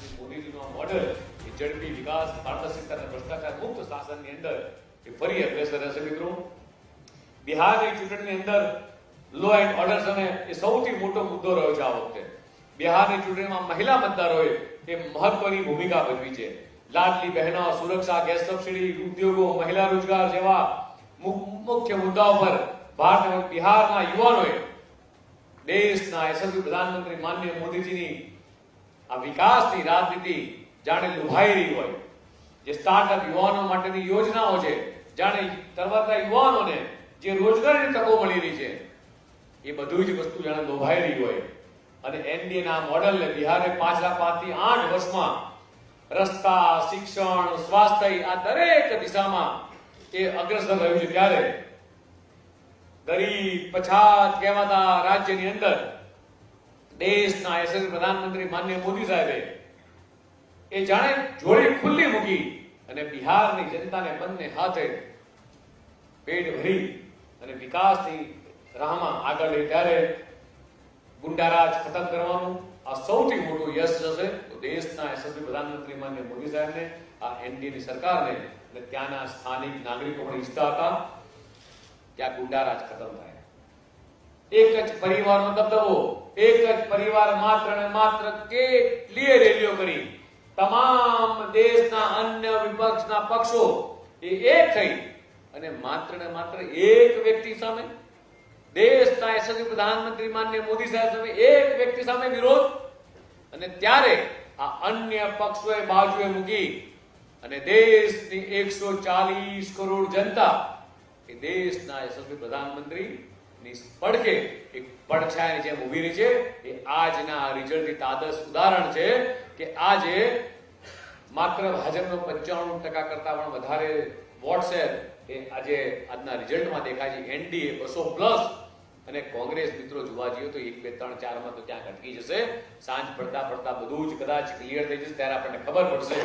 Shri મોદીજીનું model એ ઝડપી વિકાસ પારદર્શિતા અને ભ્રષ્ટાચાર મુક્ત શાસનની અંદર એ ફરી અગ્રેસર હશે મિત્રો. બિહારની ચૂંટણીની અંદર લો એન્ડ ઓર્ડર સામે એ સૌથી મોટો મુદ્દો રહ્યો છે આ વખતે. બિહારની ચૂંટણીમાં મહિલા મતદારોએ એ મહત્વની ભૂમિકા ભજવી છે. લાડલી બહેનો, સુરક્ષા, ગેસ સબસિડી, ઉદ્યોગો, મહિલા રોજગાર જેવા મુખ્ય મુદ્દાઓ પર ભારત અને બિહારના યુવાનોએ દેશના યશસ્વી પ્રધાનમંત્રી માનનીય મોદીજીની આ વિકાસની રાજનીતિ જાણે લુભાઈ રહી હોય. જે સ્ટાર્ટઅપ યુવાનો માટેની યોજનાઓ છે, જાણે તરવાતા યુવાનોને જે રોજગારીની તકો મળી રહી છે, એ બધું જ વસ્તુ જાણે લોભાઈ રહી હોય. અને એનડીએ ના મોડલને બિહારે પાછલા પાંચથી આઠ વર્ષમાં રસ્તા, શિક્ષણ, સ્વાસ્થ્ય આ દરેક દિશામાં એ અગ્રસર રહ્યું છે. ત્યારે ગરીબ, પછાત, કહેવાતા રાજ્યની અંદર દેશના યશસ્વી પ્રધાનમંત્રી માનનીય મોદી સાહેબે એ જાણે જોડી ખુલ્લી મૂકી અને બિહારની જનતાને બંને હાથે પેટ ભરી અને વિકાસની રાહમાં આગળ લઈ ત્યારે ગુંડારાજ ખતમ કરવાનું આ સૌથી મોટું યશ જશે. તો દેશના યશસ્વી પ્રધાનમંત્રી માન્ય મોદી સાહેબને, આ એનડીએની સરકારને અને ત્યાંના સ્થાનિક નાગરિકો પણ ઈચ્છતા હતા. ત્યાં ગુંડારાજ ખતમ થાય. એક જ પરિવારનો દબદબો એક જ પરિવાર માત્ર ને માત્ર કેટલીય રેલીઓ કરી. તમામ દેશના અન્ય વિપક્ષના પક્ષો એ એક થઈ અને માત્ર ને માત્ર એક વ્યક્તિ સામે, દેશના યશસ્વી પ્રધાનમંત્રી માન્ય મોદી સાહેબ સામે એક વ્યક્તિ સામે વિરોધ અને ત્યારે આ અન્ય પક્ષોએ બાજુએ મૂકી અને દેશની એકસો ચાલીસ કરોડ જનતા એ દેશના યશસ્વી પ્રધાનમંત્રી ની પડકે એક પડછાયાની જેમ ઊભી રહી છે. એ આજના રિઝલ્ટની તાદસ ઉદાહરણ છે કે આજે માત્ર ભાજપનો પંચાણું ટકા કરતા પણ વધારે વોટ્સએપ એ આજે આજના રિઝલ્ટમાં દેખાય છે. એનડીએ બસો પ્લસ અને કોંગ્રેસ મિત્રો જોવા જઈએ તો એક, બે, ત્રણ, ચારમાં તો ક્યાંક અટકી જશે. સાંજ પડતા પડતા બધું જ કદાચ ક્લિયર થઈ જશે. ત્યારે આપણને ખબર પડશે